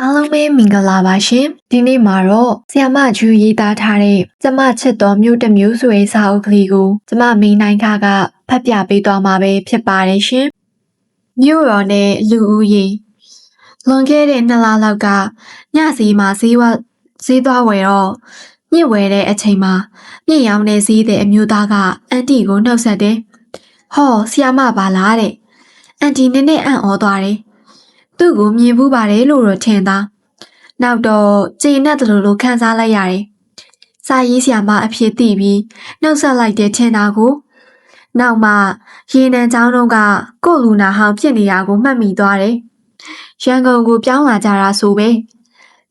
အားလုံးပဲမင်္ဂလာပါရှင်ဒီနေ့မှာတော့ဆီယမဂျူရေးသားထားတဲ့ကျမချစ်တော်မြို့တစ်မျိုးဆိုတဲ့စာအုပ်ကလေးကိုကျမမိန်နိုင်ခကဖတ်ပြပေးသွားမှာပဲဖြစ်ပါတယ်ရှင်မြို့တော်နဲ့လူဦးရေလွန်ခဲ့တဲ့နှစ်လလောက်ကညစီမှာဈေးဝဈေးသွားဝယ်တော့ညစ်ဝယ်တဲ့အချိန်မှာမြင့်ရောင်တဲ့ဈေးတဲ့အမျိုးသားကအန်တီကိုနှုတ်ဆက်တယ်ဟောဆီယမပါလားတဲ့အန်တီနည်းနည်းအံ့ဩသွားတယ် သူ့ကိုမြင်ဘူးပါတယ်လို့တော့ထင်သားနောက်တော့ကျင်းနဲ့တလူလိုခံစားလိုက်ရတယ်စာရေးဆရာမအဖြစ်သိပြီးနှုတ်ဆက်လိုက်တဲ့ထင်တာကိုနောက်မှရေနံချောင်းတို့ကကို့လူနာဟောင်းဖြစ်နေတာကိုမှတ်မိသွားတယ်ရန်ကုန်ကိုပြောင်းလာကြတာဆိုပဲ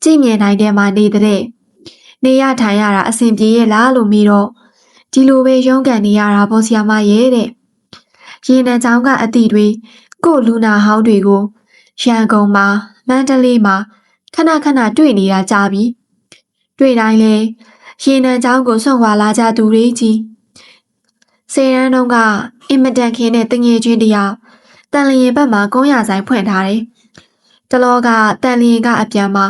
ကြည့်မြင်နိုင်တဲ့မှာနေတဲ့နေရထိုင်ရတာအဆင်ပြေရဲ့လားလို့မိတော့ဒီလိုပဲရုန်းကန်နေရတာပေါ့ဆရာမရဲ့တဲ့ရေနံချောင်းကအတီတွေကို့လူနာဟောင်းတွေကို ရန်ကုန်မှာမန္တလေးမှာခဏခဏတွေ့နေတာကြပြီတွေ့တိုင်းလဲရေနံချောင်းကိုဆွန့်ခွာလာကြသူတွေကြီးစေရန်တုံးကအင်မတန်ခင်းတဲ့တငယ်ချင်းတယောက်တန်လျင်ဘက်မှာကုန်းရဆိုင်ဖွင့်ထားတယ်တလောကတန်လျင်ကအပြန်မှာ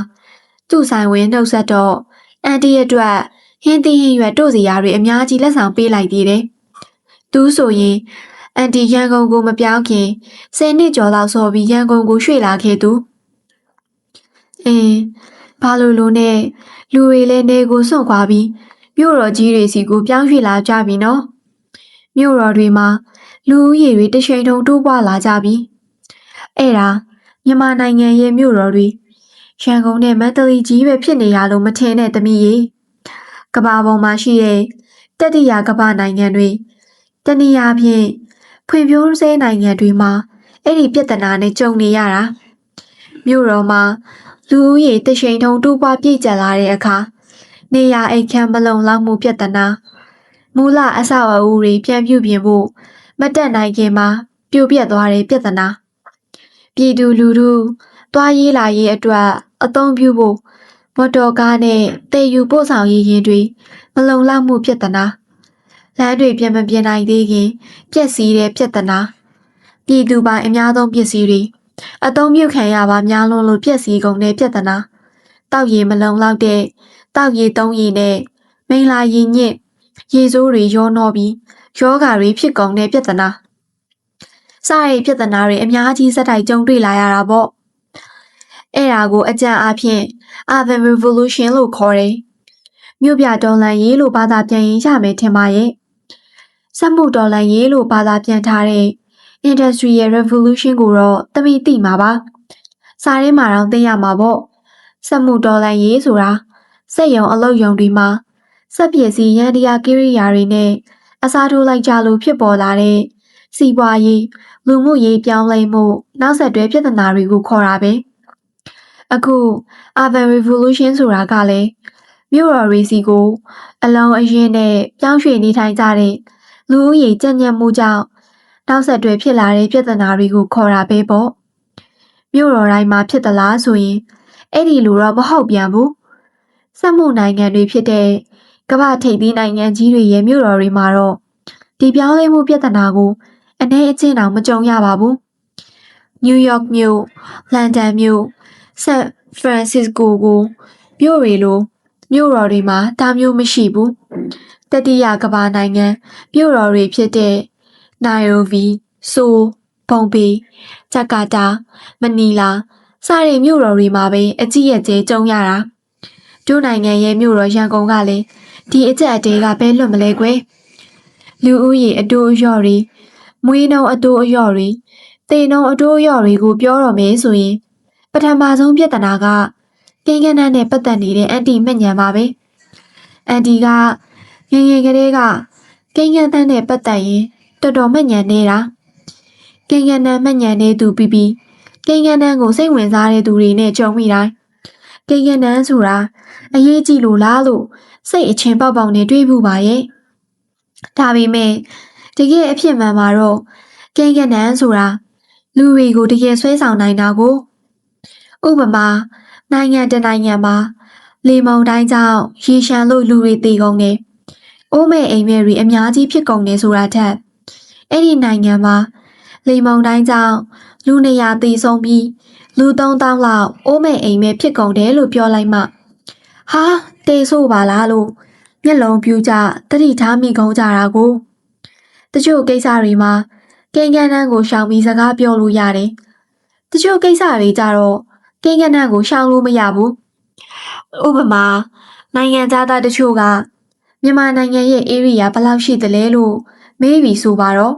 သူ့ဆိုင်ဝင်နှုတ်ဆက်တော့အန်တီအတွက်ဟင်းသီးဟင်းရွက်တို့စီရာတွေအများကြီးလက်ဆောင်ပေးလိုက်သေးတယ်သူဆိုရင် အန်တီရန်ကုန်ကိုမပြောင်းခင်ဆယ်နှစ်ကျော်လောက်ဆော်ပြီးရန်ကုန်ကိုရွှေ့လာခဲ့သူအင်းဘာလို့လို့နဲ့လူတွေလည်းနေကိုစွန့်ခွာပြီးမြို့တော်ကြီးတွေစီကိုပြောင်းရွှေ့လာကြပြီနော်မြို့တော်တွေမှာလူဦးရေတွေတရှိန်ထုံတိုးပွားလာကြပြီအဲ့ဒါမြန်မာနိုင်ငံရဲ့မြို့တော်တွေရန်ကုန်နဲ့မန္တလေးကြီးပဲဖြစ်နေရလို့မထင်တဲ့သမီးရေကမ္ဘာပေါ်မှာရှိတဲ့တတိယကမ္ဘာနိုင်ငံတွေတနည်းအားဖြင့် ဖွံ့ဖြိုးဆဲနိုင်ငံတွေမှာအဲ့ဒီပြဿနာနဲ့ကြုံနေရတာမြို့တော်မှာလူဦးရေတရှိန်ထုံတိုးပွားပြည့်ကျက်လာတဲ့အခါနေရအိတ်ခမ်းမလုံလောက်မှုပြဿနာမူလအဆောက်အဦတွေပြန်ပြုပြင်ဖို့မတက်နိုင်ခင်မှာပြိုပြက်သွားတဲ့ပြဿနာပြည်သူလူထုတွားရေးလာရေးအတွက်အသုံးပြုဖို့မော်တော်ကားနဲ့တည်ယူပို့ဆောင်ရေးရင်တွေမလုံလောက်မှုပြဿနာ လမ်းတွေပြန်မပြင်နိုင်သေးခင်ပျက်စီးတဲ့ပြဿနာပြည်သူပိုင်အများဆုံးပစ္စည်းတွေအသုံးပြုခံရပါများလွန်းလို့ပျက်စီးကုန်တဲ့ပြဿနာတောက်ရည်မလုံလောက်တဲ့တောက်ရည်သုံးရည်နဲ့မိန်လာရည်ညစ်ရေဆိုးတွေရောနှောပြီးယောဂါတွေဖြစ်ကုန်တဲ့ပြဿနာစတဲ့ပြဿနာတွေအများကြီးစက်တိုက်ကြုံတွေ့လာရတာပေါ့အဲ့ဒါကိုအကြံအားဖြင့် Urban Revolution လို့ခေါ်တယ်မြို့ပြတော်လန်ရေးလို့ဘာသာပြန်ရင်ရမယ်ထင်ပါရဲ့ စက်မှုတော်လန်ရေးလို့ဘာသာပြန်ထားတဲ့ Industrial Revolution ကိုတော့တမိသိမှာပါစာရင်းမှာတော့သိရမှာပေါ့စက်မှုတော်လန်ရေးဆိုတာစက်ယုံအလုပ်ယုံတွေမှာစက်ပစ္စည်းရန်တရားကိရိယာတွေနဲ့အစားထိုးလိုက်ကြလို့ဖြစ်ပေါ်လာတဲ့စီးပွားရေးလူမှုရေးပြောင်းလဲမှုနောက်ဆက်တွဲပြဿနာတွေကိုခေါ်တာပဲအခု Urban Revolution ဆိုတာကလည်းမြို့တော်တွေစီကို အလုံးအရင်နဲ့ပြောင်းရွှေ့နေထိုင်ကြတဲ့ လူဦးရေကြံ့ညက်မှုကြောင့်နောက်ဆက်တွဲဖြစ်လာတဲ့ပြဿနာတွေကိုခေါ်တာပဲပေါ့မြို့တော်တိုင်းမှာဖြစ်သလားဆိုရင်အဲ့ဒီလိုတော့မဟုတ်ပြန်ဘူးစက်မှုနိုင်ငံတွေဖြစ်တဲ့ကမ္ဘာထိပ်သီးနိုင်ငံကြီးတွေရဲ့မြို့တော်တွေမှာတော့ဒီပြောင်းလဲမှုပြဿနာကိုအနေအချင်းတောင်မကြုံရပါဘူးနယူးယောက်မြို့လန်ဒန်မြို့ဆန်ဖရန်စစ္စကိုကိုမြို့တွေလိုမြို့တော်တွေမှာဒါမျိုးမရှိဘူး တတိယကမ္ဘာနိုင်ငံမြို့တော်တွေဖြစ်တဲ့နိုင်ရိုဘီဆိုဘုံပေဂျကာတာမနီလာစတဲ့မြို့တော်တွေမှာပဲအကြီးအကျယ်ကြုံရတာတို့နိုင်ငံရဲ့မြို့တော်ရန်ကုန်ကလည်းဒီအကြက်အတဲကဘဲလွတ်မလဲကွယ်လူဦးရေအတိုးအလျော့တွေမွေးနှုံအတိုးအလျော့တွေတေနှုံအတိုးအလျော့တွေကိုပြောတော့မယ်ဆိုရင် ပထမဆုံးပြဿနာကကိန်းကနန်းနဲ့ပတ်သက်နေတဲ့အန်တီမညံပါပဲအန်တီက ငယ်ငယ်ကလေးကကိန်းကန်းတန်းနဲ့ပတ်သက်ရင်တော်တော်မညံနေတာကိန်းကနန်းမညံနေသူပြီးပြီးကိန်းကနန်းကိုစိတ်ဝင်စားတဲ့သူတွေနဲ့ကြုံမိတိုင်းကိန်းကနန်းဆိုတာအရေးကြီးလို့လားလို့စိတ်အချင်းပေါက်ပေါက်နဲ့တွေးမှုပါရဲ့ဒါပေမဲ့တကယ်အဖြစ်မှန်မှာတော့ကိန်းကနန်းဆိုတာလူတွေကိုတကယ်ဆွဲဆောင်နိုင်တာကိုဥပမာနိုင်ငံတနိုင်ငံမှာလေမုန်တိုင်းကြောင့်ရေရှမ်းလို့လူတွေတည်ကုန်တယ်။ အိုးမဲ့အိမ်မဲ့တွေအများကြီးဖြစ်ကုန်တယ်ဆိုတာထက်အဲ့ဒီနိုင်ငံမှာလေမုန်တိုင်းကြောင့်လူနေရာတည်ဆုံးပြီးလူသုံးတောင်းလောက်အိုးမဲ့အိမ်မဲ့ဖြစ်ကုန်တယ်လို့ပြောလိုက်မှဟာတေဆိုးပါလားလို့မျက်လုံးပြူကြတတိထားမိကုန်ကြတာကိုတချို့ကိစ္စတွေမှာကိန်းကန်းတန်းကိုရှောင်ပြီးစကားပြောလို့ရတယ်တချို့ကိစ္စတွေကြတော့ကိန်းကန်းတန်းကိုရှောင်လို့မရဘူးဥပမာနိုင်ငံသားသားတချို့က မြန်မာနိုင်ငံရဲ့ area ဘယ်လောက်ရှိသလဲလို့မေးပြီးဆိုပါတော့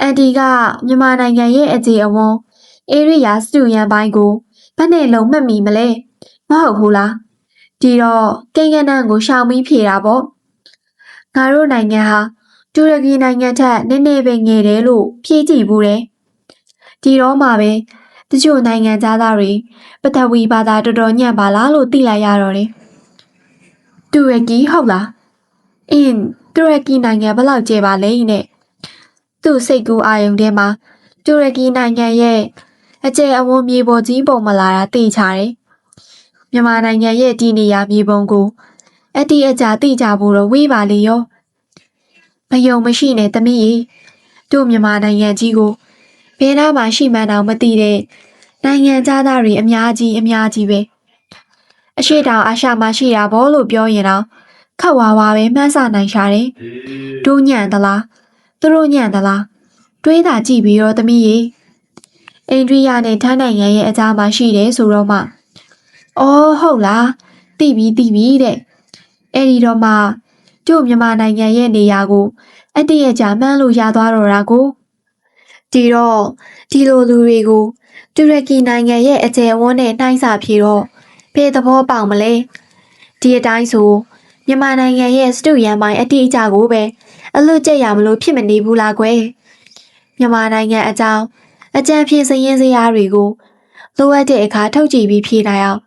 အန်တီကမြန်မာနိုင်ငံရဲ့အခြေအဝန်း area စတူရန်ပိုင်းကိုဘယ်နဲ့လုံးမှတ်မိမလဲမဟုတ်ဘူးလားဒီတော့ကိန်းကနန်းကိုရှောင်ပြီးဖြေတာပေါ့ငါတို့နိုင်ငံဟာတူရကီနိုင်ငံထက်နည်းနည်းပဲငယ်တယ်လို့ဖြေကြည့်ဘူးတယ်ဒီတော့မှပဲတချို့နိုင်ငံသားတွေပထဝီဘာသာတော်တော်ညံ့ပါလားလို့သိလိုက်ရတော့တယ်တူရကီဟုတ်လား အင်းတူရကီနိုင်ငံဘယ်လောက်ကျယ်ပါလဲနဲ့သူ့စိတ်ကူးအာယုံထဲမှာတူရကီနိုင်ငံရဲ့အကျယ်အဝန်းမြေပေါ်ကြီးပုံမလာတာသိချတယ်။မြန်မာနိုင်ငံရဲ့ဒီနေရာမြေပုံကိုအတိအကျသိကြဖို့တော့ဝေးပါလေရော။မယုံမရှိနဲ့တမီးကြီးတို့မြန်မာနိုင်ငံကြီးကိုဘယ်နာမှရှိမှန်းတော့မသိတဲ့နိုင်ငံသားသားတွေအများကြီးအများကြီးပဲ။အရှိတောင်အာရှမှာရှိတာဘောလို့ပြောရင်တော့ ခက်ဝါဝါပဲမှန်းဆနိုင်ရှာတယ်။တို့ညံ့သလားသူတို့ညံ့သလားတွေးတာကြည့်ပြီးတော့တမီးကြီးအိန္ဒြိယနဲ့ထိုင်းနိုင်ငံရဲ့အကြားမှာရှိတယ်ဆိုတော့မှ။အော်ဟုတ်လား။သိပြီသိပြီတဲ့။အဲ့ဒီတော့မှကျို့မြန်မာနိုင်ငံရဲ့နေရာကိုအတ္တရဲ့ကြာမှန်းလို့ရသွားတော့တာကို။ဒီတော့ဒီလိုလူတွေကိုတူရကီနိုင်ငံရဲ့အကျယ်အဝန်းနဲ့နှိုင်းစာဖြေတော့ဘယ်သဘောပေါက်မလဲ။ဒီအတိုင်းဆို မြန်မာနိုင်ငံရဲ့စတူရန်ပိုင်းအတ္တိအကျကိုပဲအလွတ်ကျက်ရမလို့ဖြစ်မနေဘူးလားကွယ်။မြန်မာနိုင်ငံအကြောင်းအကြံဖြေစရင်စရာတွေကိုလိုအပ်တဲ့အခါထုတ်ကြည့်ပြီးဖြေနိုင်အောင်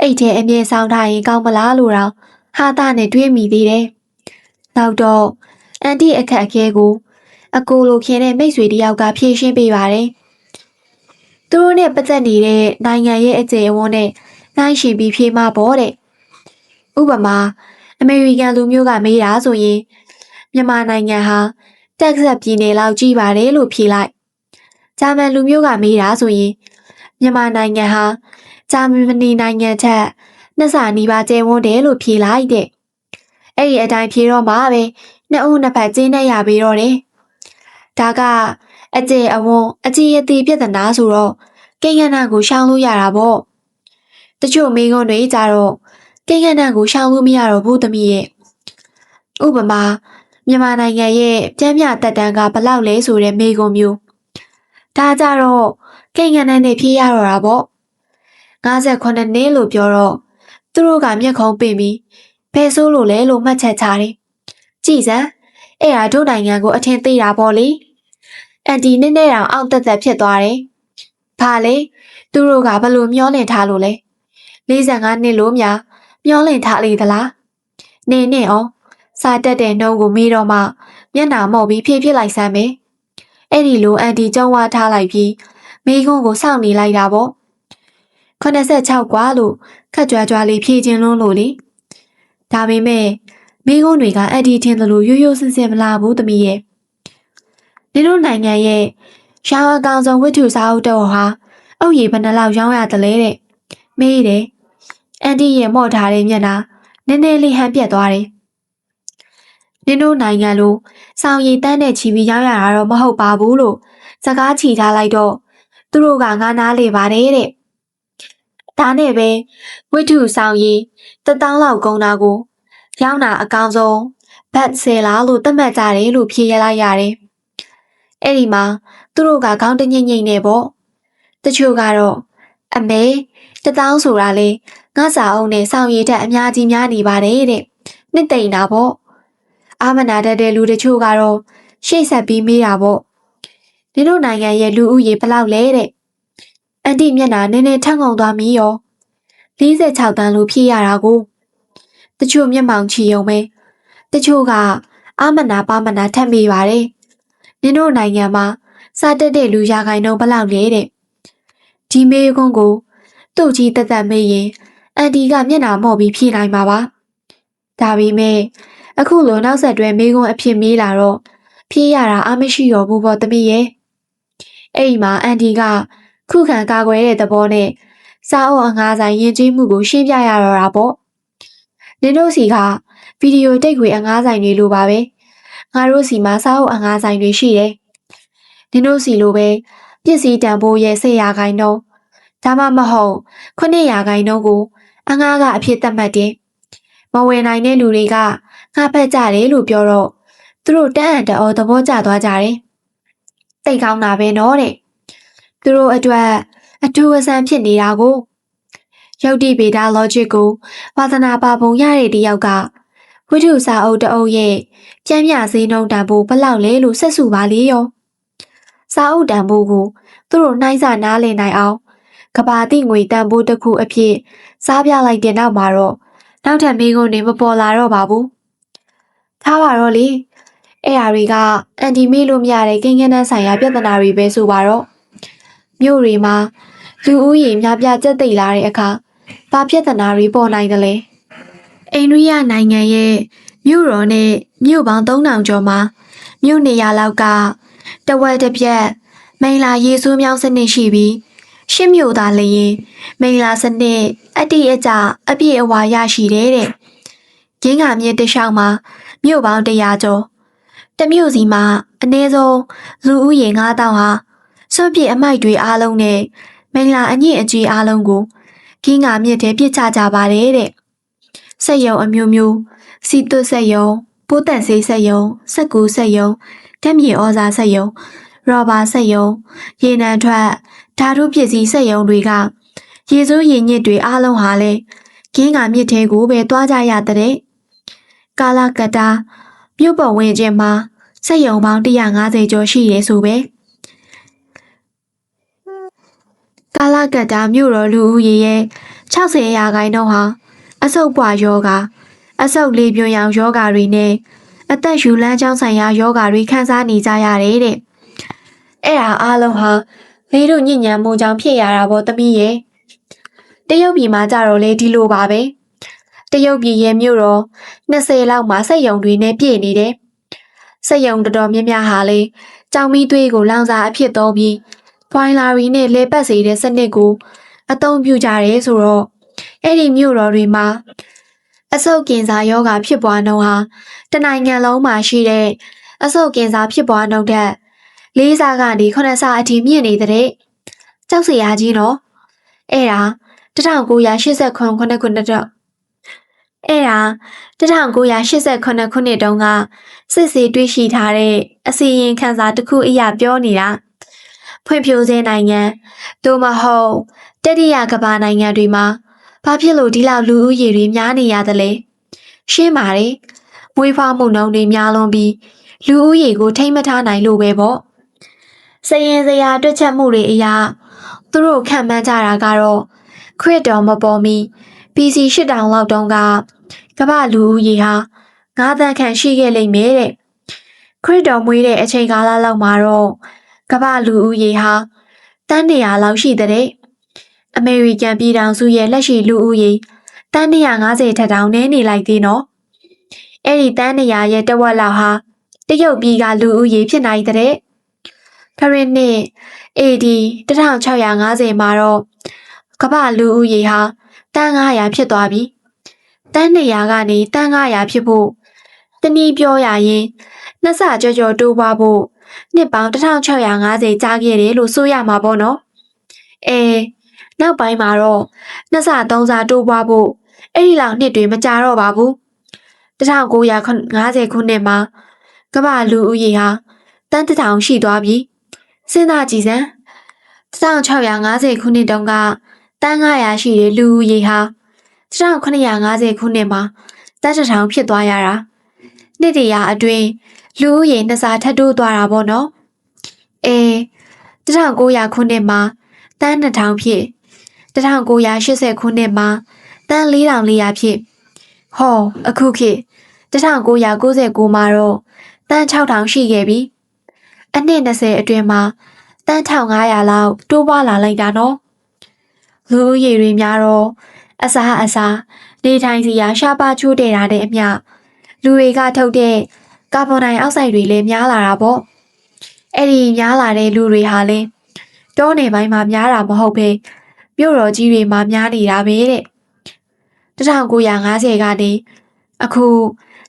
အဲ့ထဲအမြဲဆောင်ထားရင်ကောင်းမလားလို့တော့ဟာတာနဲ့တွေးမိသေးတယ်။နောက်တော့အန်တီအခက်အခဲကိုအကိုလိုခင်တဲ့မိတ်ဆွေတယောက်ကဖြေရှင်းပေးပါတယ်။သူတို့နဲ့ပတ်သက်နေတဲ့နိုင်ငံရဲ့အကျယ်အဝန်းနဲ့နိုင်ရှိပြီးဖြေမှပေါ့တဲ့။ဥပမာ အမေရိကန်လူမျိုးကမေးတာဆိုရင်မြန်မာနိုင်ငံဟာတက်ဆက်ပြည်နယ်လောက်ကြီးပါတယ်လို့ဖြေလိုက်။ဂျာမန်လူမျိုးကမေးတာဆိုရင်မြန်မာနိုင်ငံဟာဂျာမနီနိုင်ငံထက်နှစ်ဆနီးပါးကျယ်ဝန်းတယ်လို့ဖြေလိုက်တဲ့အဲ့ဒီအတိုင်းဖြေတော့မှပဲနှစ်ဦးနှစ်ဖက်ကျင်းနေရပြီးတော့တယ်ဒါကအကျယ်အဝန်းအကြီးအသေးပြဿနာဆိုတော့ကိန်းကနန်းကိုရှောင်လို့ရတာပေါ့တချို့မိကုန်းတွေကြတော့ ကိန်းကနန်းကိုရှောင်လို့မရတော့ဘူးသမီးရဲ့ဥပမာမြန်မာနိုင်ငံရဲ့ပြည်မြတက်တန်းကဘယ်လောက်လဲဆိုတဲ့မိကုန်းမျိုးဒါကြတော့ကိန်းကနန်းနဲ့ဖြေးရတော့တာပေါ့58နှစ်လို့ပြောတော့သူတို့ကမျက်ခုံးပင့်ပြီးဘယ်ဆိုးလို့လဲလို့မှတ်ချက်ချတယ်ကြည်စမ်းအဲ့ဟာတို့နိုင်ငံကိုအထင်သေးတာပေါ့လေအန်တီနည်းနည်းတောင်အောင့်တက်တက်ဖြစ်သွားတယ်ဘာလဲသူတို့ကဘလို့မျောလင့်ထားလို့လဲ45နှစ်လို့များ မျောလင့်ထားလေသလားနေနဲ့ဩစာတက်တဲ့နှုံးကိုမေးတော့မှမျက်နာမော့ပြီးဖြည့်ဖြည့်လိုက်စမ်းမယ်အဲ့ဒီလိုအန်တီကျုံဝါထားလိုက်ပြီးမိကုန်းကိုစောင့်နေလိုက်တာပေါ့86ကွာလို့ခက်ကြွားကြွားလေးဖြည့်ခြင်းလုံးလို့လေဒါပေမဲ့မိကုန်းတွေကအဲ့ဒီထင်သလိုရိုးရိုးစင်စင်မလာဘူးသမီးရဲ့ဒီလိုနိုင်ငံရဲ့ရှားအကောင်ဆုံးဝတ္ထုစာအုပ်တော်ဟာအုပ်ရည်ဘယ်နှလောက်ရောင်းရသလဲတဲ့မေးတယ် အန်တီရဲ့မော့ထားတဲ့မျက်နှာနည်းနည်းလေးဟန်ပြက်သွားတယ်နင်တို့နိုင်ငံလိုဆောင်ရည်တန်းနဲ့ချီပြီးရောက်ရတာတော့မဟုတ်ပါဘူးလို့စကားချီထားလိုက်တော့သူတို့ကငါနားလေပါတယ်တဲ့ဒါနဲ့ပဲဝိထုဆောင်ရည်တစ်တောင်းလောက်ကုန်တာကိုရောင်းတာအကောင်ဆုံးဘတ်ဆယ်လာလို့သတ်မှတ်ကြတယ်လို့ဖြေရလိုက်ရတယ်အဲ့ဒီမှာသူတို့ကခေါင်းတညိမ့်ညိမ့်နေပေါ့တချို့ကတော့အမေတစ်တောင်းဆိုတာလေ ငါစာအုပ်နဲ့ဆောင်ရည်တက်အများကြီးများနေပါတယ်တဲ့နှစ်သိမ့်တာပေါ့အာမနာတတ်တဲ့လူတချို့ကတော့ရှေ့ဆက်ပြီးမေးတာပေါ့။နင်တို့နိုင်ငံရဲ့လူဦးရေဘယ်လောက်လဲတဲ့အန်တီမျက်နှာနည်းနည်းထန့်ငုံသွားမီးရော46တန်းလို့ဖြည့်ရတာကိုတချို့မျက်မှောင်ချီုံပဲတချို့ကအာမနာပါမနာထပ်မိပါတယ်။နင်တို့နိုင်ငံမှာစာတက်တဲ့လူရာခိုင်နှုန်းဘယ်လောက်လဲတဲ့ဒီမေးခွန်းကိုသူ့ကြီးတက်တက်မေးရင် အန်တီကမျက်နှာမော့ပြီးဖြည့်နိုင်မှာပါ။ဒါပေမဲ့အခုလိုနောက်ဆက်တွဲမိကုန်းအဖြစ်မေးလာတော့ဖြေးရတာအမရှိတော့ဘူးပေါ့တမီးရဲ့အဲ့ဒီမှာအန်တီကခုခံကာကွယ်တဲ့သဘောနဲ့စားအုပ်အငါးဆိုင်ရင်ကျေးမှုကိုရှင်းပြရတော့တာပေါ့နင်တို့စီကဗီဒီယိုတိတ်ခွေအငါးဆိုင်တွေလိုပါပဲငါတို့စီမှာစားအုပ်အငါးဆိုင်တွေရှိတယ်နင်တို့စီလိုပဲပစ္စည်းတန်ဖိုးရဲ့10ရာခိုင်နှုန်းဒါမှမဟုတ်9ရာခိုင်နှုန်းကို အငါးကအဖြစ်သတ်မှတ်တယ်မဝယ်နိုင်တဲ့လူတွေကငါဖက်ကြတယ်လို့ပြောတော့သူတို့တန်းအံ့တအောသဘောကျသွားကြတယ်တိတ်ကောင်းတာပဲနော်တဲ့သူတို့အတွက်အထူးအဆန်းဖြစ်နေတာကိုယုတ်တိဗေဒ logic ကိုဝါသနာပါပုံရတဲ့တယောက်ကဝိထုစာအုပ်တအုပ်ရဲ့ကျမ်းမြစည်းနှုံးတန်ဖို့ဘလောက်လဲလို့ဆက်စုပါလေရောစာအုပ်တန်ဖို့ကိုသူတို့နှိုင်းစာနားလည်နိုင်အောင်ကဘာတိငွေတန်ဖို့တစ်ခုအဖြစ် စားပြလိုက်တဲ့နောက်မှာတော့နောက်ထပ်မိကုန်းတွေမပေါ်လာတော့ပါဘူးထားပါတော့လေအဲ့အရာတွေကအန်တီမေးလို့မရတဲ့ကိန်းဂဏန်းဆိုင်ရာပြဿနာတွေပဲဆိုပါတော့မြို့တွေမှာလူဦးရေများပြားကျက်သိပ်လာတဲ့အခါဘာပြဿနာတွေပေါ်နိုင်တယ်လဲအိန္ဒိယနိုင်ငံရဲ့မြို့တော်နဲ့မြို့ပေါင်း3000ကျော်မှာမြို့နေရာလောက်ကတဝက်တစ်ပြက်မိန်လာရေဆိုးမြောင်းစနစ်ရှိပြီး ရှစ်မြို့သားလျင်မိန်လာစနစ်အတိအကျအပြည့်အဝရရှိတယ်တဲ့ရင်းကမြစ်တစ်လျှောက်မှာမြို့ပေါင်း100ကျော်တစ်မြို့စီမှာအနည်းဆုံးလူဦးရေ9000ဟာစွန့်ပစ်အမိုက်တွေအားလုံးနဲ့မိန်လာအညစ်အကြေးအားလုံးကိုခင်းကမြစ်ထဲပြစ်ချကြပါတယ်တဲ့စက်ရုံအမျိုးမျိုးစီတွတ်စက်ရုံပိုးတန်ဆေးစက်ရုံစက်ကူစက်ရုံဓာတ်မြေဩဇာစက်ရုံရော်ဘာစက်ရုံရေနံထွက် ဓာတုပစ္စည်းစက်ရုံတွေကရေစိုးရေညစ်တွေအားလုံးဟာလဲခင်းကမြစ်ထဲကိုပဲတွားကြရတဲ့ကာလာကတာမြို့ပေါ်ဝင်ခြင်းမှာစက်ရုံပေါင်း150ကျော်ရှိရဲဆိုပဲကာလာကတာမြို့တော်လူဦးရေရဲ့60ရာခိုင်နှုန်းဟာအဆုတ်ပွားယောဂအဆုတ်လေးပြွန်ရောင်ယောဂတွေနဲ့အသက်ရှူလမ်းကြောင်းဆိုင်ရာယောဂတွေခံစားနေကြရတယ်တဲ့အဲ့ဒါအားလုံးဟာ လေးတို့ညဉ့်ညံမှုကြောင့်ဖြစ်ရတာပေါ့သမီးရဲ့တရုတ်ပြည်မှာကြတော့လေဒီလိုပါပဲတရုတ်ပြည်ရဲ့မြို့တော်20လောက်မှာစက်ရုံတွေနဲ့ပြည့်နေတယ်စက်ရုံတော်တော်များများဟာလေကြောင်မီသွေးကိုလောင်စာအဖြစ်သုံးပြီးဘွိုင်လာရီနဲ့လဲပတ်စေတဲ့စနစ်ကို အသုံးပြုကြတယ်ဆိုတော့အဲ့ဒီမြို့တော်တွေမှာအဆုတ်ကင်စာယောဂဖြစ်ပွားနှုန်းဟာတနိုင်ငံလုံးမှာရှိတဲ့အဆုတ်ကင်စာဖြစ်ပွားနှုန်းထက် လေးစားကနေခုနှစ်ဆအထိမြင့်နေတဲ့ကြောက်စရာကြီးနော်အဲ့ဒါ1989ခုနှစ်ခုနှစ်တော့အဲ့ဒါ1989ခုနှစ်တုန်းကစစ်စေးတွေ့ရှိထားတဲ့အစီရင်ခံစာတစ်ခုအရာပြောနေတာဖွံ့ဖြိုးဆဲနိုင်ငံသို့မဟုတ်တတိယကမ္ဘာနိုင်ငံတွေမှာဘာဖြစ်လို့ဒီလောက်လူဦးရေတွေများနေရသလဲရှင်းပါတယ်မွေးဖွားမှုနှုန်းတွေများလွန်ပြီးလူဦးရေကိုထိမ့်မထားနိုင်လို့ပဲပေါ့ စရင်စရာတွက်ချက်မှုတွေအရာသူတို့ခံမှန်းကြတာကတော့ခရစ်တော်မပေါ်မီ PC 8000လောက်တုန်းကကမ္ဘာလူဦးရေဟာ9သန်းခန့်ရှိခဲ့လိမ့်မယ်တဲ့ခရစ်တော်မွေးတဲ့အချိန်ကာလလောက်မှာတော့ကမ္ဘာလူဦးရေဟာတန်း100လောက်ရှိတဲ့အမေရိကန်ပြည်ထောင်စုရဲ့လက်ရှိလူဦးရေတန်း150ထက်တောင်နည်းနေလိုက်သေးနော်အဲ့ဒီတန်း100ရဲ့တဝက်လောက်ဟာတရုတ်ပြည်ကလူဦးရေဖြစ်နိုင်တဲ့ ခရစ်နှစ် AD 1650မှာတော့ကမ္ဘာလူဦးရေဟာတန်း900ဖြစ်သွားပြီတန်း200ကနေတန်း900ဖြစ်ဖို့တနည်းပြောရရင်နှစ်ဆကြော်ကြော်တိုးပွားဖို့နှစ်ပေါင်း1650ကြာခဲ့တယ်လို့ဆိုရမှာပေါ့နော်အဲနောက်ပိုင်းမှာတော့နှစ်ဆသုံးဆတိုးပွားဖို့အဲ့ဒီလောက်နှစ်တွေမကြာတော့ပါဘူး1950ခုနှစ်မှာကမ္ဘာလူဦးရေဟာတန်းတစ်ထောင်ရှိသွားပြီ စဉ်းစားကြည့်စမ်း1650ခုနှစ်တုန်းကတန်း900ရှိတဲ့လူဦးရေဟာ1950ခုနှစ်မှာတန်းတစ်ထောင်ဖြစ်သွားရတာနှစ်တရာအတွင်းလူဦးရေနှစ်ဆထပ်တိုးသွားတာပေါ့နော်အဲ1900ခုနှစ်မှာတန်း2000ဖြစ်1980ခုနှစ်မှာတန်း4400ဖြစ်ဟောအခုခေတ်1999မှာတော့တန်း6000ရှိခဲ့ပြီ အနှစ်20အတွင်းမှာတန်း1500လောက်တိုးပွားလာလိုက်တာနော်လူဦးရေတွေများတော့အစားအစားနေထိုင်စီရာရှားပါချိုးတဲ့တာတဲ့အမျှလူတွေကထုတ်တဲ့ကာဗွန်ဒိုင်အောက်ဆိုက်တွေလည်းများလာတာပေါ့အဲ့ဒီများလာတဲ့လူတွေဟာလည်းတောနယ်ပိုင်းမှာများတာမဟုတ်ပဲမြို့တော်ကြီးတွေမှာများနေတာပဲတဲ့1950ကနေအခု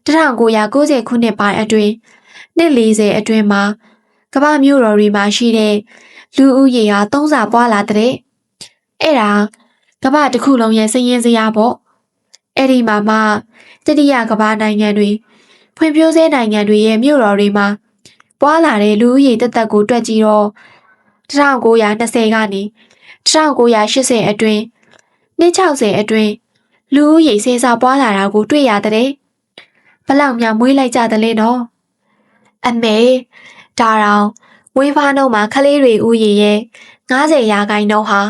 1990ခုနှစ်ပိုင်းအတွင်းနှစ်40အတွင်းမှာ ကမ္ဘာမြို့တော်တွေမှာရှိတဲ့လူဦးရေဟာသုံးဆပွားလာတဲ့အဲ့ဒါကမ္ဘာတစ်ခုလုံးရဲ့စည်ရင်းစရာပေါ့အဲ့ဒီမှာမှတတိယကမ္ဘာနိုင်ငံတွေဖွံ့ဖြိုးဆဲနိုင်ငံတွေရဲ့မြို့တော်တွေမှာပွားလာတဲ့လူဦးရေတက်တက်ကိုတွက်ကြည့်တော့1920ကနေ1980အတွင်းနှစ်60အတွင်းလူဦးရေစေစာပွားလာတာကိုတွေ့ရတဲ့ဘလောက်များမွေးလိုက်ကြတယ်လဲနော်အမေ ဒါတောင်ဝေးဖားနှုံးမှာကလေးတွေဦးရေရဲ့90ရာခိုင်နှုန်းဟာ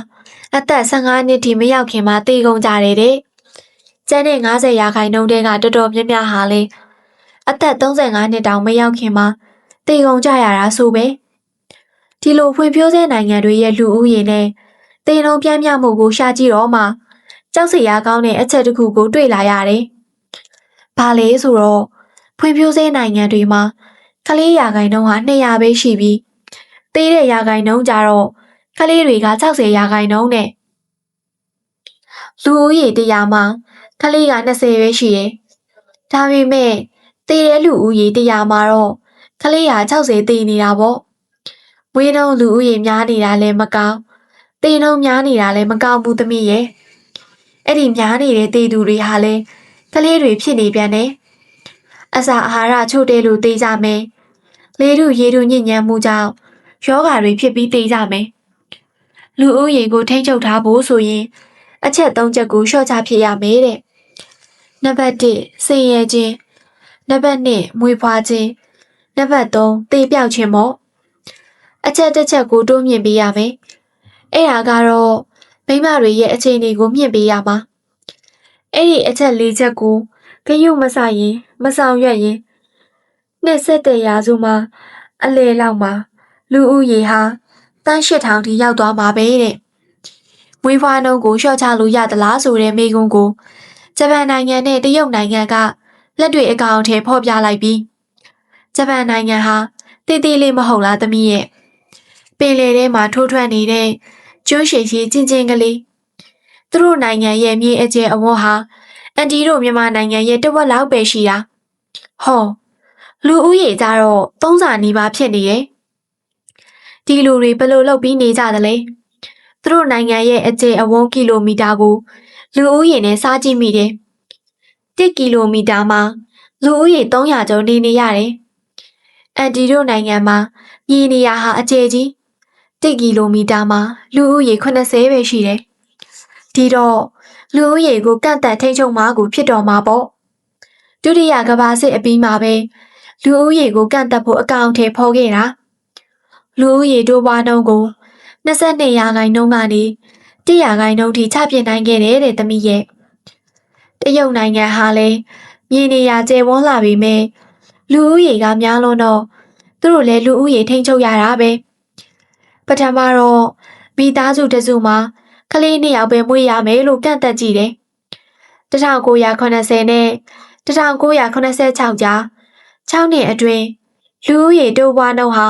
အသက်15နှစ်ထိမရောက်ခင်မှာတည်ကုန်ကြတယ်တဲ့ကျန်တဲ့90ရာခိုင်နှုန်းတွေကတော်တော်များများဟာလေအသက်35နှစ်တောင်မရောက်ခင်မှာတည်ကုန်ကြရတာဆိုပဲဒီလိုဖွံ့ဖြိုးဆဲနိုင်ငံတွေရဲ့လူဦးရေနဲ့တည်လုံးပြန့်မြမှုကိုရှာကြည့်တော့မှကြောက်စရာကောင်းတဲ့အချက်တစ်ခုကိုတွေ့လာရတယ်။ဘာလဲဆိုတော့ဖွံ့ဖြိုးဆဲနိုင်ငံတွေမှာ ကလေးရာခိုင်နှုန်းဟာ200ပဲရှိပြီးသေးတဲ့ရာခိုင်နှုန်းကြတော့ကလေးတွေက60ရာခိုင်နှုန်းနဲ့လူဦးရေ100မှာကလေးက20ပဲရှိတယ်။ဒါပေမဲ့သေးတဲ့လူဦးရေ100မှာတော့ကလေးဟာ60သေးနေတာပေါ့။ဝေးနှုန်းလူဦးရေများနေတာလည်းမကောင်း။သေးနှုန်းများနေတာလည်းမကောင်းဘူးသမီးရဲ့။အဲ့ဒီများနေတဲ့သေးသူတွေဟာလည်းကလေးတွေဖြစ်နေပြန်တယ်။ အစာအာဟာရချို့တဲ့လို့သေးကြမယ်။လေထုရေထုညစ်ညမ်းမှုကြောင့်ယောဂါတွေဖြစ်ပြီးသေးကြမယ်။လူဦးရေကိုထိန်းချုပ်ထားဖို့ဆိုရင်အချက်၃ချက်ကိုလျှော့ချဖြစ်ရမယ်တဲ့။နံပါတ်1စင်ရဲခြင်းနံပါတ်2မွေးဖွားခြင်းနံပါတ်3တေပြောက်ခြင်းပေါ့။အချက်တစ်ချက်ကိုတိုးမြင့်ပေးရမယ်။အဲ့ဒါကတော့မိမတွေရဲ့အခြေအနေကိုမြင့်ပေးရမှာ။အဲ့ဒီအချက်၄ချက်ကို ဂရုမစိုက်ရင်မဆောင်ရွက်ရင်နှစ်ဆက်တရာစုမှာအလေလောက်မှာလူဦးရေဟာတန်းရှစ်ထောင်ထိရောက်သွားမှာပဲတဲ့။မွေးဖွားနှုန်းကိုလျှော့ချလို့ရသလားဆိုတဲ့မေးခွန်းကိုဂျပန်နိုင်ငံနဲ့တရုတ်နိုင်ငံကလက်တွေအကောင်အထည်ဖော်ပြလိုက်ပြီးဂျပန်နိုင်ငံဟာတည်တည်လေးမဟုတ်လားသမီးရဲ့ပင်လေထဲမှာထိုးထွက်နေတဲ့ကျွန်းရှည်ရှည်ချင်းချင်းကလေးသူတို့နိုင်ငံရဲ့မြေအကျယ်အဝန်းဟာ အန်တီတို့မြန်မာနိုင်ငံရဲ့တဝက်လောက်ပဲရှိတာဟောလူဦးရေကြတော့သုံးစာနီးပါးဖြစ်နေရဲ့ဒီလူတွေဘယ်လိုလုပ်ပြီးနေကြသလဲသူတို့နိုင်ငံရဲ့အကျယ်အဝန်းကီလိုမီတာကို လူဦးရေနဲ့စားကြည့်မိတယ်1ကီလိုမီတာမှာလူဦးရေ300ကျော်နေနေရတယ်အန်တီတို့နိုင်ငံမှာမြေနေရာဟာအကျယ်ကြီး1ကီလိုမီတာမှာလူဦးရေ80ပဲရှိတယ်ဒီတော့ လူဦးရေကိုကန့်သက်ထိန်းချုပ်မှာကိုဖြစ်တော်မှာပေါ့ဒုတိယကမ္ဘာစစ်အပြီးမှာပဲလူဦးရေကိုကန့်သက်ဖို့အကောင့်ထဲဖော်ခဲ့တာလူဦးရေတိုးပွားနှုန်းကို22ရာခိုင်နှုန်းကနေ100ရာခိုင်နှုန်းထိချပြစ်နိုင်ခဲ့တယ်တဲ့သမီးရဲ့တရုတ်နိုင်ငံဟာလည်းမြေနေရာကျယ်ဝန်းလာပြီမဲ့လူဦးရေကများလွန်းတော့သူတို့လည်းလူဦးရေထိန်းချုပ်ရတာပဲပထမတော့မိသားစုတစ်စုမှာ ကလေးနှစ်ယောက်ပဲမွေးရမယ်လို့ကန့်သက်ကြည့်တယ်1980နဲ့1986ကြား6နှစ်အတွင်းလူဦးရေတိုးပွားနှုန်းဟာ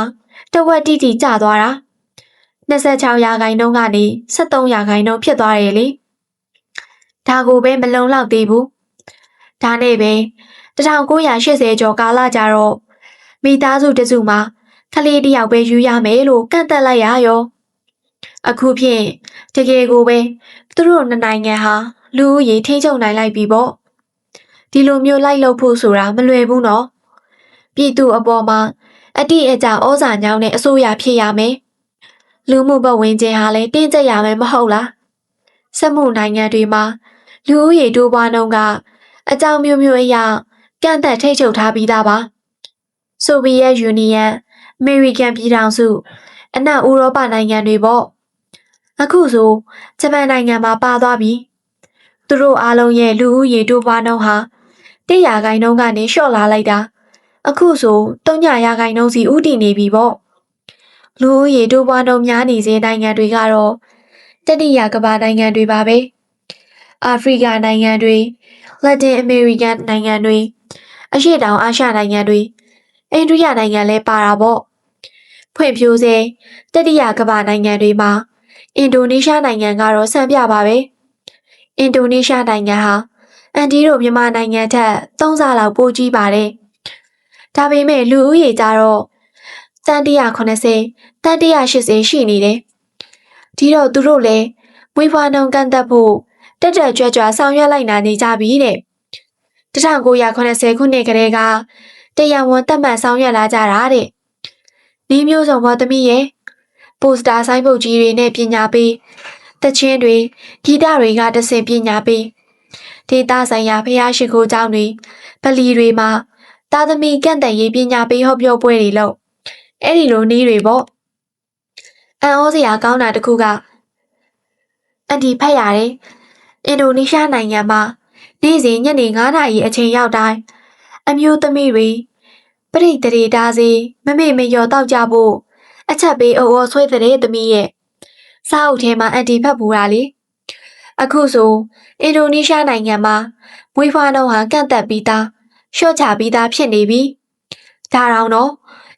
တဝက်တိတိကျသွားတာ26ရာခိုင်နှုန်းကနေ73ရာခိုင်နှုန်းဖြစ်သွားတယ်လေဒါကိုပဲမလုံလောက်သေးဘူးဒါနဲ့ပဲ1980ကျော်ကာလကြတော့မိသားစုတစ်စုမှာကလေးတစ်ယောက်ပဲယူရမယ်လို့ကန့်သက်လိုက်ရရော အခုဖြင့်တကယ်ကိုပဲသူတို့နှစ်နိုင်ငံဟာလူဦးရေထိန်းချုပ်နိုင်လိုက်ပြီပေါ့ဒီလိုမျိုးလိုက်လုပ်ဖို့ဆိုတာမလွယ်ဘူးနော်ပြည်သူအပေါ်မှာအတိအကျဩဇာညောင်းတဲ့အစိုးရဖြစ်ရမယ်လူမှုဘဝင်ချင်းဟာလည်းတင်းကျပ်ရမယ်မဟုတ်လားစက်မှုနိုင်ငံတွေမှာလူဦးရေတိုးပွားနှုန်းကအကြောင်းမျိုးမျိုးအရာကန့်သက်ထိတ်ချုပ်ထားပြီးသားပါဆိုဗီယက်ယူနီယံအမေရိကန်ပြည်ထောင်စု အနောက်ဥရောပနိုင်ငံတွေပေါ့ အခုဆိုဂျပန်နိုင်ငံမှာပါသွားပြီသူတို့အားလုံးရဲ့လူဦးရေတိုးပွားနှုန်းဟာ100ရာခိုင်နှုန်းကနေလျှော့လာလိုက်တာအခုဆို300ရာခိုင်နှုန်းစီဥတည်နေပြီပေါ့လူဦးရေတိုးပွားနှုန်းများနေစေနိုင်ငံတွေကတော့တတိယကမ္ဘာနိုင်ငံတွေပါပဲအာဖရိကနိုင်ငံတွေလက်တင်အမေရိကန်နိုင်ငံတွေအရှေ့တောင်အာရှနိုင်ငံတွေအိန္ဒိယနိုင်ငံလည်းပါတာပေါ့ဖွံ့ဖြိုးစေတတိယကမ္ဘာနိုင်ငံတွေမှာ အင်ဒိုနီးရှားနိုင်ငံကတော့ဆံပြပါပဲအင်ဒိုနီးရှားနိုင်ငံဟာအန်တီတို့မြန်မာနိုင်ငံထက်၃ဆလောက်ပိုကြီးပါတယ်ဒါပေမဲ့လူဦးရေကြတော့တန်180တန်180ရှိနေတယ်ဒီတော့သူတို့လည်းမွေးဖွားနှုန်းကန့်သက်ဖို့တက်တက်ကြွကြွဆောင်ရွက်လိုက်နာနေကြပြီတဲ့1980ခုနှစ်ကလေးကတရားဝင်သတ်မှတ်ဆောင်ရွက်လာကြတာတဲ့ဒီမျိုးစုံဘောသမီးရဲ့ ပိုစတာဆိုင်းပုတ်ကြီးတွေနဲ့ပညာပေးတချင်းတွေဂီတတွေကတဆင်ပညာပေးဒေတာဆိုင်ရာဖျားရှိခိုးကျောင်းတွေပလီတွေမှာတာသမီကန့်တန်ရေးပညာပေးဟောပြောပွဲတွေလုပ်အဲ့ဒီလိုနည်းတွေပေါ့အန်ဩစရာကောင်းတာတစ်ခုကအန်တီဖတ်ရတယ်အင်ဒိုနီးရှားနိုင်ငံမှာနေ့စဉ်ညနေ9နာရီအချိန်ရောက်တိုင်းအမျိုးသမီးတွေပရိသေတွေတားစီမမေ့မလျော်တောက်ကြဖို့ အချက်ပေးအုပ်အော်ဆွဲတဲ့သမီးရဲ့စာအုပ်ထဲမှာအန်တီဖတ်ပူတာလေအခုဆိုအင်ဒိုနီးရှားနိုင်ငံမှာမွေးဖွားနှုန်းဟာကန့်သက်ပြီးသားရှော့ချပြီးသားဖြစ်နေပြီဒါတောင်တော့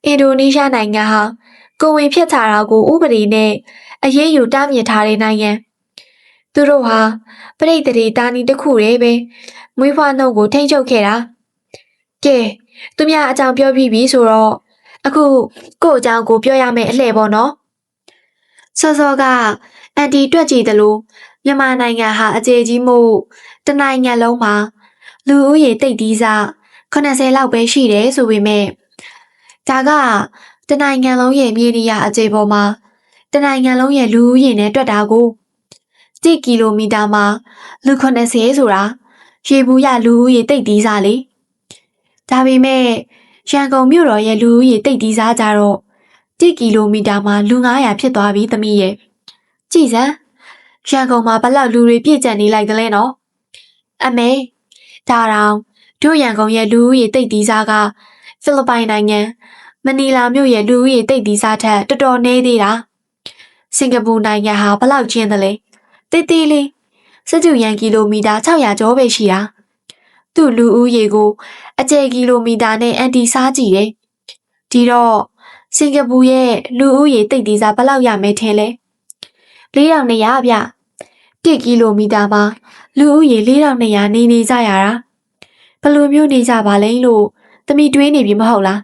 အင်ဒိုနီးရှားနိုင်ငံဟာကိုယ်ဝင်ဖြတ်ချတာကိုဥပဒေနဲ့အရေးယူတားမြစ်ထားတဲ့နိုင်ငံသူတို့ဟာပရိသေတွေတာနီတစ်ခုတည်းပဲမွေးဖွားနှုန်းကိုထိန်းချုပ်ခဲ့တာကဲသူများအကြောင်းပြောပြီးပြီဆိုတော့ အခုကို့အကြောင်းကိုပြောရမယ်အလှည့်ပေါ့နော်စောစောကအန်တီတွက်ကြည့်တယ်လို့မြန်မာနိုင်ငံဟာအခြေကြီးမှုတနိုင်ငံလုံးမှာလူဦးရေတိတ်တီးစား80လောက်ပဲရှိတယ်ဆိုပေမဲ့ဒါကတနိုင်ငံလုံးရဲ့မြေနေရအခြေပေါ်မှာတနိုင်ငံလုံးရဲ့လူဦးရေနဲ့တွက်တာကို1ကီလိုမီတာမှာလူ80ဆိုတာရေဘူးရလူဦးရေတိတ်တီးစားလေဒါပေမဲ့ ရန်ကုန်မြို့တော်ရဲ့လူဦးရေတိတ်တီးစားကြတော့1ကီလိုမီတာမှာလူ900ဖြစ်သွားပြီသမီးရဲ့ကြည်စမ်းရန်ကုန်မှာဘလောက်လူတွေပြည့်ကျက်နေလိုက်သလဲနော်အမေဒါတောင်တို့ရန်ကုန်ရဲ့လူဦးရေတိတ်တီးစားကဖိလစ်ပိုင်နိုင်ငံမနီလာမြို့ရဲ့လူဦးရေတိတ်တီးစားထက်တော်တော်နည်းသေးတာစင်ကာပူနိုင်ငံဟာဘလောက်ကျင်းသလဲတိတ်တိလေးစစ်ကျူရန်ကီလိုမီတာ600ကျော်ပဲရှိတာ သူ့လူဦးရေကိုအကျယ်ကီလိုမီတာနဲ့အန်တီစားကြည့်တယ်ဒီတော့စင်ကာပူရဲ့လူဦးရေတိတ်တီးစားဘလောက်ရမယ်ထင်လဲ4200ဗျ1ကီလိုမီတာမှာလူဦးရေ4200နေနေကြရတာဘယ်လိုမျိုးနေကြပါလဲလို့သမီးတွေးနေပြီမဟုတ်လား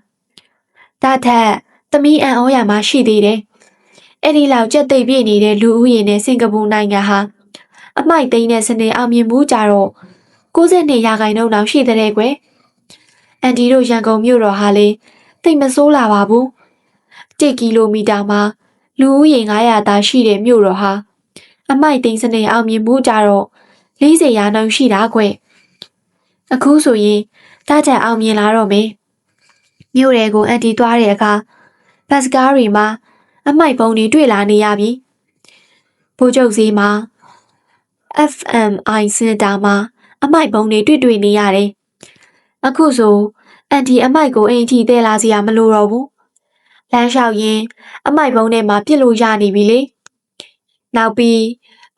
ဒါထက်သမီးအန်ဩရမှာရှိသေးတယ်အဲ့ဒီလောက်ကြက်သိပ်ပြည့်နေတဲ့လူဦးရေနဲ့စင်ကာပူနိုင်ငံဟာအမိုက်သိမ်းတဲ့စနေအောင်မြင်မှုကြတော့ 62ရာခိုင်နှုန်းလောက်ရှိတဲ့ကွယ်အန်တီတို့ရန်ကုန်မြို့တော်ဟာလေသိပ်မဆိုးလာပါဘူး1ကီလိုမီတာမှာလူဦးရေ900သားရှိတဲ့မြို့တော်ဟာအမိုက်သိမ်းစနေအောင်မြင်မှုကြတော့40ရာနှုန်းရှိတာကွယ်အခုဆိုရင်တားကြအောင်မြင်လာတော့မယ်မြို့တွေကိုအန်တီသွားတဲ့အခါဘတ်စကားတွေမှာအမိုက်ပုံတွေတွေ့လာနေရပြီ။ဘိုးချုပ်စည်းမှာ FMI စင်တာမှာ အမိုက်ပုံတွေတွေ့တွေ့နေရတယ်။အခုဆိုအန်တီအမိုက်ကိုအိမ်ထိတဲလာစရာမလိုတော့ဘူး။လမ်းလျှောက်ရင်အမိုက်ပုံထဲမှာပြစ်လို့ရနေပြီလေ။နောက်ပြီး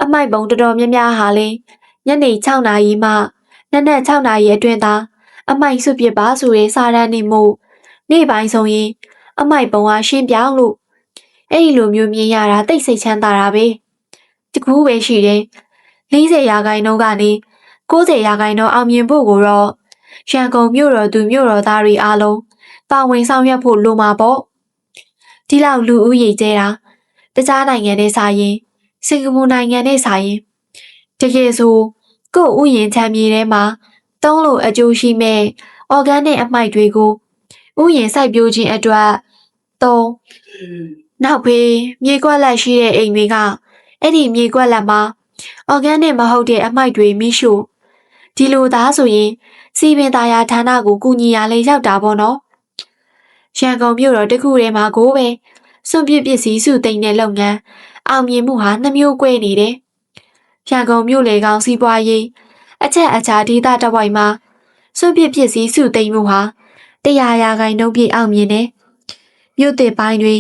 အမိုက်ပုံတော်တော်များများဟာလေညနေ6နာရီမှနနက်6နာရီအတွင်းသာအမိုက်စွပစ်ပါဆိုတဲ့စာတမ်းနေမှုနေ့ပိုင်းဆိုရင် အမိုက်ပုံဟာရှင်းပြောင်းလို့အဲ့ဒီလိုမျိုးမြင်ရတာတိတ်ဆိတ်ချမ်းသာတာပဲတကူပဲရှိတယ်40ရာခိုင်နှုန်းကနေ 90ရာခိုင်နှုန်းအောင်မြင်ဖို့ကိုတော့ရန်ကုန်မြို့တော်သူမြို့တော်သားတွေအားလုံးပါဝင်ဆောင်ရွက်ဖို့လိုမှာပေါ့ဒီလောက်လူဦးရေကျဲတာတခြားနိုင်ငံနဲ့စာရင်စင်ကာပူနိုင်ငံနဲ့စာရင်တကယ်ဆိုကို့ဥယျာဉ်ချမ်းမြေထဲမှာတုံးလို့အကျိုးရှိမဲ့ organic အမိုက်တွေကိုဥယျာဉ်စိုက်ပျိုးခြင်းအတွက်သုံးနောက်ဖေးမြေကွက်လက်ရှိတဲ့အိမ်တွေကအဲ့ဒီမြေကွက်လက်မှာ organic မဟုတ်တဲ့အမိုက်တွေမိရှို့ ဒီလိုသားဆိုရင်စီပင်သားယာဌာနကိုကူညီရလဲရောက်တာပေါ့နော်ရန်ကုန်မြို့တော်တခုထဲမှာကိုပဲစွန့်ပစ်ပစ္စည်းစုသိမ်းတဲ့လုပ်ငန်းအောင်မြင်မှုဟာနှမျိုးကွဲနေတယ်ရန်ကုန်မြို့လေကောင်စီးပွားရေးအချက်အချာဒေသတစ်ဝိုက်မှာစွန့်ပစ်ပစ္စည်းစုသိမ်းမှုဟာတရားရာခိုင်နှုန်းပြည့်အောင်မြင်တယ်မြို့တစ်ပိုင်းတွေ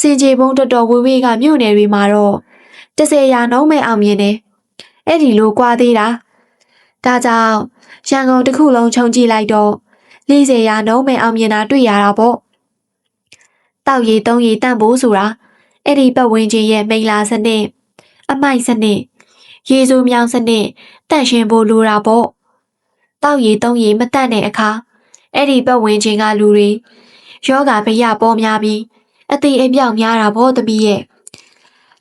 စင်ကြေပုံတော်တော်ဝေးဝေးကမြို့နယ်တွေမှာတော့30ရာနှုန်းပဲအောင်မြင်တယ်။အဲ့ဒီလိုကွာသေးတာ။ ဒါကြောင့်ရန်ကုန်တစ်ခုလုံးခြုံကြည့်လိုက်တော့40ရာနှုန်းပဲအောင်မြင်တာတွေ့ရတာပေါ့။တောက်ရည်သုံးရည်တန့်ဖို့ဆိုတာအဲ့ဒီပတ်ဝန်းကျင်ရဲ့မိန်လာစနစ်အမိုက်စနစ်ရေစုမြောင်းစနစ်တန့်ရှင်းဖို့လိုတာပေါ့တောက်ရည်သုံးရည်မတန့်တဲ့အခါအဲ့ဒီပတ်ဝန်းကျင်ကလူတွေယောဂဗရပေါ်များပြီးအသေးအပြောက်များတာပေါ့တပီးရဲ့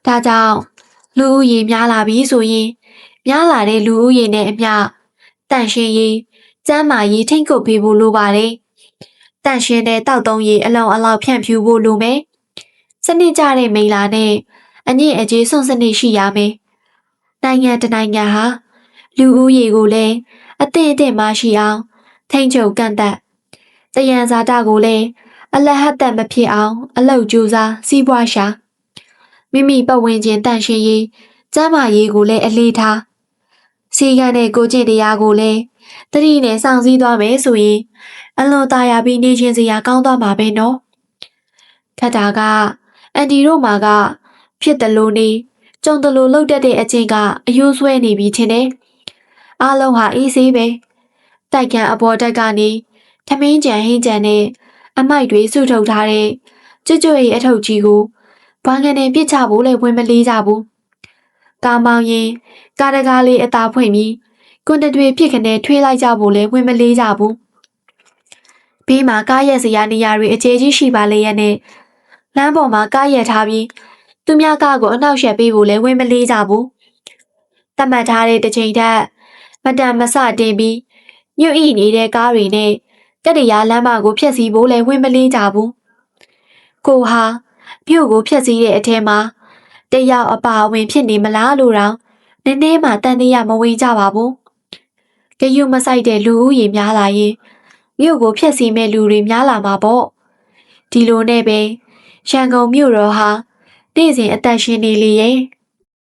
ဒါကြောင့်လူဦးရေများလာပြီဆိုရင် များလာတဲ့လူဦးရေနဲ့အမျှတန့်ရှင်းရေးကျန်းမာရေးထိမ့်ကုပ်ပေးဖို့လိုပါတယ်တန့်ရှင်းတဲ့တောက်သုံးရေးအလုံးအလောက်ဖြန့်ဖြူးဖို့လိုမယ်စနစ်ကြတဲ့မိန်လာနဲ့အညစ်အကြေးစွန့်စနစ်ရှိရမယ်နိုင်ငံတစ်နိုင်ငံဟာလူဦးရေကိုလည်းအသင့်အတင့်မှရှိအောင်ထိမ့်ချုပ်ကန့်သက်တယံဇာတာကိုလည်းအလဟတ်တမဖြစ်အောင်အလောက်ကြိုးစားစီးပွားရှာမိမိပတ်ဝန်းကျင်တန့်ရှင်းရေးကျန်းမာရေးကိုလည်းအလေးထား စီကံတဲ့ကိုကျင့်တရားကိုလည်းတတိနဲ့စောင့်စည်းသွားမယ်ဆိုရင်အလွန်သာယာပြီးနေခြင်းစရာကောင်းသွားမှာပဲနော်ခတ်တာကအန်တီတို့မှာက ဖြစ်တယ်လို့နေကြုံတယ်လို့လှုပ်တတ်တဲ့အချင်းကအယိုးဆွဲနေပြီးထင်တယ်အားလုံးဟာအေးဆေးပဲတိုက်ကန်အပေါ်တက်ကနေထမင်းကြံဟင်းကြံနဲ့အမိုက်တွေစုထုတ်ထားတဲ့ကျွတ်ကျွတ်ရဲ့အထုပ်ကြီးကိုဘာငံနဲ့ပြစ်ချဖို့လဲဝင်မလေးကြဘူး ကာမောင်ရင်ကားတကားလေးအသာဖွင့်ပြီးကွန်တတွေဖြစ်ခနဲ့ထွေးလိုက်ကြဖို့လဲဝင်မလေးကြဘူးဘေးမှာကားရက်စရာနေရာတွေအခြေကြီးရှိပါလေရဲ့နဲ့လမ်းပေါ်မှာကားရက်ထားပြီးသူများကားကိုအနောက်ရှက်ပေးဖို့လဲဝင်မလေးကြဘူးတတ်မှတ်ထားတဲ့တစ်ချိန်ထက်မတန်မဆတင်ပြီးညွတ်ဤနေတဲ့ကားတွေနဲ့ကတ္တရာလမ်းမကိုဖျက်ဆီးဖို့လဲဝင်မလေးကြဘူးကိုဟာမြို့ကိုဖျက်ဆီးတဲ့အထဲမှာ တယောက်အပါအဝင်ဖြစ်နေမလားလို့တော့နည်းနည်းမှတန်တရားမဝင်ကြပါဘူး။ကြယူမဆိုင်တဲ့လူဦးရေများလာရင်မြို့ကိုဖျက်ဆီးမဲ့လူတွေများလာမှာပေါ့။ဒီလိုနဲ့ပဲရန်ကုန်မြို့တော်ဟာနေ့စဉ်အသက်ရှင်နေလေရဲ့